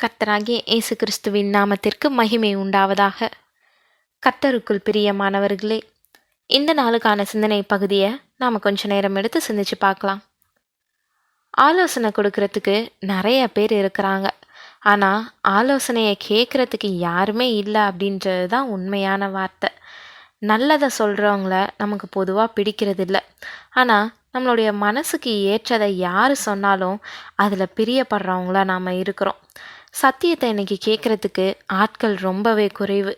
கர்த்தராகிய இயேசு கிறிஸ்துவின் நாமத்திற்கு மகிமை உண்டாவதாக. கர்த்தருக்குள் பிரியமானவர்களே இந்த நாளுக்கான சிந்தனை பகுதியை நாம் கொஞ்ச நேரம் எடுத்து சிந்திச்சு பார்க்கலாம். ஆலோசனை கொடுக்கறதுக்கு நிறைய பேர் இருக்கிறாங்க. ஆனால் ஆலோசனையை கேட்குறதுக்கு யாருமே இல்லை அப்படின்றது தான் உண்மையான வார்த்தை. நல்லதை சொல்கிறவங்கள நமக்கு பொதுவாக பிடிக்கிறது இல்லை ஆனால் நம்மளுடைய மனசுக்கு ஏற்றதை யார் சொன்னாலும் அதில் பிரியப்படுறவங்களா நாம் இருக்கிறோம். சத்தியத்தை இன்னைக்கு கேட்குறதுக்கு ஆட்கள் ரொம்பவே குறைவு.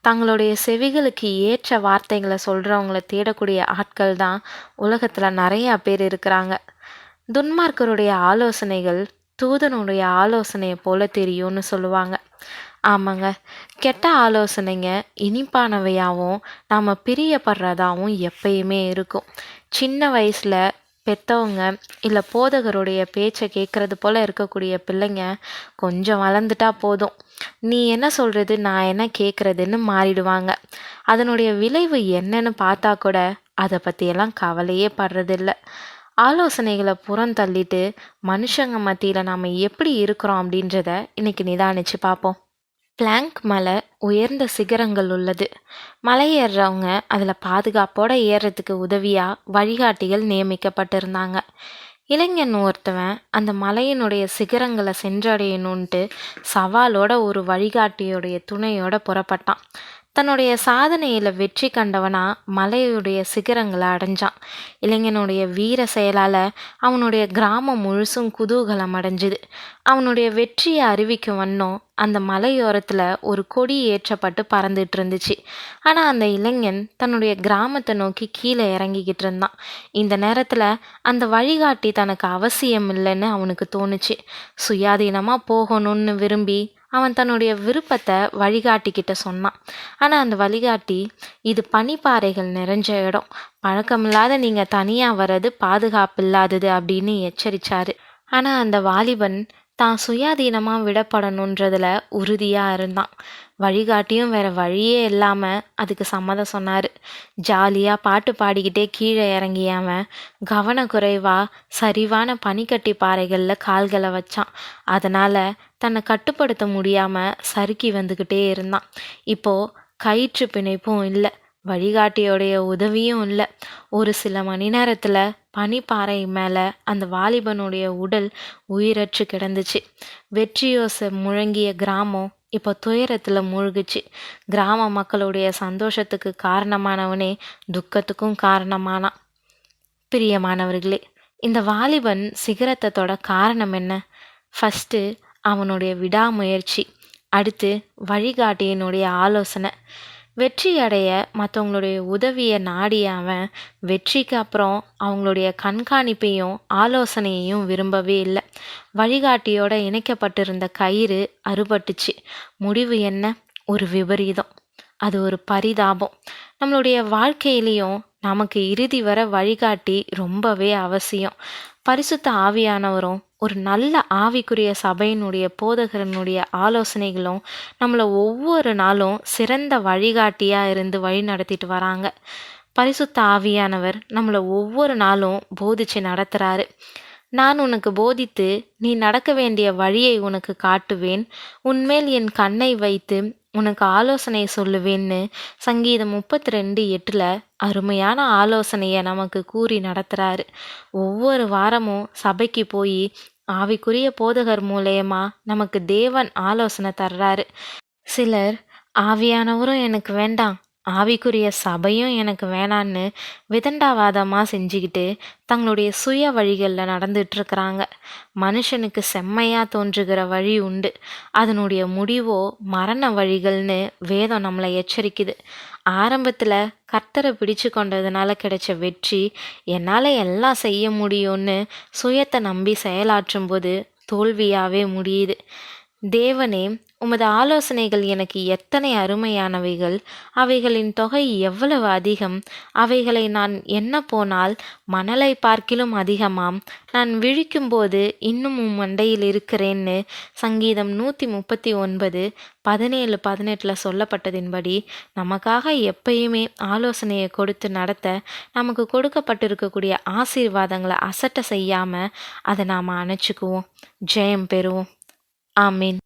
தங்களுடைய செவிகளுக்கு ஏற்ற வார்த்தைகளை சொல்கிறவங்கள தேடக்கூடிய ஆட்கள் தான் உலகத்தில் நிறையா பேர் இருக்கிறாங்க. துன்மார்க்கருடைய ஆலோசனைகள் தூதனுடைய ஆலோசனையை போல தெரியும்னு சொல்லுவாங்க. ஆமாங்க. கெட்ட ஆலோசனைங்க இனிப்பானவையாகவும் நாம் பிரியப்படுறதாகவும் எப்பயுமே இருக்கும். சின்ன வயசில் பெற்றவங்க இல்லை போதகருடைய பேச்சை கேட்குறது போல் இருக்கக்கூடிய பிள்ளைங்க கொஞ்சம் வளர்ந்துட்டா போதும். நீ என்ன சொல்கிறது நான் என்ன கேட்குறதுன்னு மாறிடுவாங்க. அதனுடைய விளைவு என்னன்னு பார்த்தா கூட அதை பற்றியெல்லாம் கவலையே படுறதில்ல. ஆலோசனைகளை புறம் தள்ளிட்டு மனுஷங்க மத்தியில் நாம் எப்படி இருக்கிறோம் அப்படின்றத இன்னைக்கு நிதானிச்சு பார்ப்போம். பிளாங்க் மலை உயர்ந்த சிகரங்கள் உள்ளது. மலை ஏறுறவங்க அதில் பாதுகாப்போடு ஏறுறதுக்கு உதவியாக வழிகாட்டிகள் நியமிக்கப்பட்டிருந்தாங்க. இளைஞன் ஒருத்தவன் அந்த மலையினுடைய சிகரங்களை சென்றடையணுன்ட்டு சவாலோட ஒரு வழிகாட்டியோடைய துணையோட புறப்பட்டான். தன்னுடைய சாதனையில் வெற்றி கண்டவனா மலையுடைய சிகரங்களை அடைஞ்சான். இளைஞனுடைய வீர செயலால் அவனுடைய கிராமம் முழுசும் குதூகலம் அடைஞ்சுது. அவனுடைய வெற்றியை அறிவிக்கும் வண்ணம் அந்த மலையோரத்தில் ஒரு கொடி ஏற்றப்பட்டு பறந்துட்டு இருந்துச்சு. ஆனால் அந்த இளைஞன் தன்னுடைய கிராமத்தை நோக்கி கீழே இறங்கிக்கிட்டு இருந்தான். இந்த நேரத்தில் அந்த வழிகாட்டி தனக்கு அவசியம் இல்லைன்னு அவனுக்கு தோணுச்சு. சுயாதீனமாக போகணும்னு விரும்பி அவன் தன்னுடைய விருப்பத்தை வழிகாட்டிக்கிட்ட சொன்னான். ஆனால் அந்த வழிகாட்டி இது பனிப்பாறைகள் நிறைஞ்ச இடம். பழக்கமில்லாத நீங்கள் தனியாக வர்றது பாதுகாப்பு இல்லாதது அப்படின்னு எச்சரித்தார் ஆனால் அந்த வாலிபன் தான் சுயாதீனமாக விடப்படணுன்றதில் உறுதியாக இருந்தான். வழிகாட்டியும் வேற வழியே இல்லாமல் அதுக்கு சம்மதம் சொன்னார். ஜாலியாக பாட்டு பாடிக்கிட்டே கீழே இறங்கியாமன் கவனக்குறைவாக சரிவான பனிக்கட்டி பாறைகளில் கால்களை வச்சான். அதனால் தன்னை கட்டுப்படுத்த முடியாமல் சறுக்கி வந்துக்கிட்டே இருந்தான். இப்போது கயிற்று பிணைப்பும் இல்லை. வழிகாட்டியோடைய உதவியும் இல்லை. ஒரு சில மணி நேரத்தில் பனிப்பாறை மேலே அந்த வாலிபனுடைய உடல் உயிரற்று கிடந்துச்சு. வெற்றியோசை முழங்கிய கிராமம் இப்போ துயரத்தில் மூழ்குச்சு. கிராம மக்களுடைய சந்தோஷத்துக்கு காரணமானவனே துக்கத்துக்கும் காரணமானான் பிரியமானவர்களே இந்த வாலிபன் சிகரத்தத்தோட காரணம் என்ன? ஃபஸ்ட்டு அவனுடைய விடாமுயற்சி அடுத்து வழிகாட்டியினுடைய ஆலோசனை. வெற்றி அடைய மற்றவங்களுடைய உதவியை நாடிய அவன் வெற்றிக்கு அப்புறம் அவங்களுடைய கண்காணிப்பையும் ஆலோசனையையும் விரும்பவே இல்லை. வழிகாட்டியோட இணைக்கப்பட்டிருந்த கயிறு அறுபட்டுச்சு. முடிவு என்ன? ஒரு விபரீதம். அது ஒரு பரிதாபம். நம்மளுடைய வாழ்க்கையிலையும் நமக்கு இறுதி வர வழிகாட்டி ரொம்பவே அவசியம். பரிசுத்த ஆவியானவரும் ஒரு நல்ல ஆவிக்குரிய சபையினுடைய போதகரனுடைய ஆலோசனைகளும் நம்மளை ஒவ்வொரு நாளும் சிறந்த வழிகாட்டியாக இருந்து வழி நடத்திட்டு வராங்க. பரிசுத்த ஆவியானவர் நம்மளை ஒவ்வொரு நாளும் போதிச்சு நடத்துகிறாரு நான் உனக்கு போதித்து நீ நடக்க வேண்டிய வழியை உனக்கு காட்டுவேன். உன்மேல் என் கண்ணை வைத்து உனக்கு ஆலோசனை சொல்லுவேன்னு சங்கீதம் முப்பத்தி ரெண்டு எட்டில் அருமையான ஆலோசனையை நமக்கு கூறி நடத்துகிறாரு ஒவ்வொரு வாரமும் சபைக்கு போய் ஆவிக்குரிய போதகர் மூலயமா நமக்கு தேவன் ஆலோசனை தர்றாரு. சிலர் ஆவியானவரும் எனக்கு வேண்டாம். ஆவிக்குரிய சபையும் எனக்கு வேணான்னு விதண்டாவாதமாக செஞ்சுக்கிட்டு தங்களுடைய சுய வழிகளில் நடந்துட்டுருக்குறாங்க மனுஷனுக்கு செம்மையாக தோன்றுகிற வழி உண்டு. அதனுடைய முடிவோ மரண வழிகள்னு வேதம் நம்மளை எச்சரிக்குது. ஆரம்பத்தில் கர்த்தரை பிடிச்சு கொண்டதுனால கிடைச்ச வெற்றி என்னால் எல்லாம் செய்ய முடியும்னு சுயத்தை நம்பி செயலாற்றும் போது தோல்வியாகவே முடியுது. தேவனே உமது ஆலோசனைகள் எனக்கு எத்தனை அருமையானவைகள். அவைகளின் தொகை எவ்வளவு அதிகம். அவைகளை நான் என்ன போனால் மணலை பார்க்கிலும் அதிகமாம். நான் விழிக்கும்போது இன்னும் மண்டையில் இருக்கிறேன்னு சங்கீதம் நூற்றி முப்பத்தி ஒன்பது பதினேழு பதினெட்டில் சொல்லப்பட்டதின்படி நமக்காக எப்பயுமே ஆலோசனையை கொடுத்து நடத்த நமக்கு கொடுக்கப்பட்டிருக்கக்கூடிய ஆசீர்வாதங்களை அசட்ட செய்யாமல் அதை நாம் அணைச்சிக்குவோம். ஜெயம் பெறுவோம். ஆமீன்.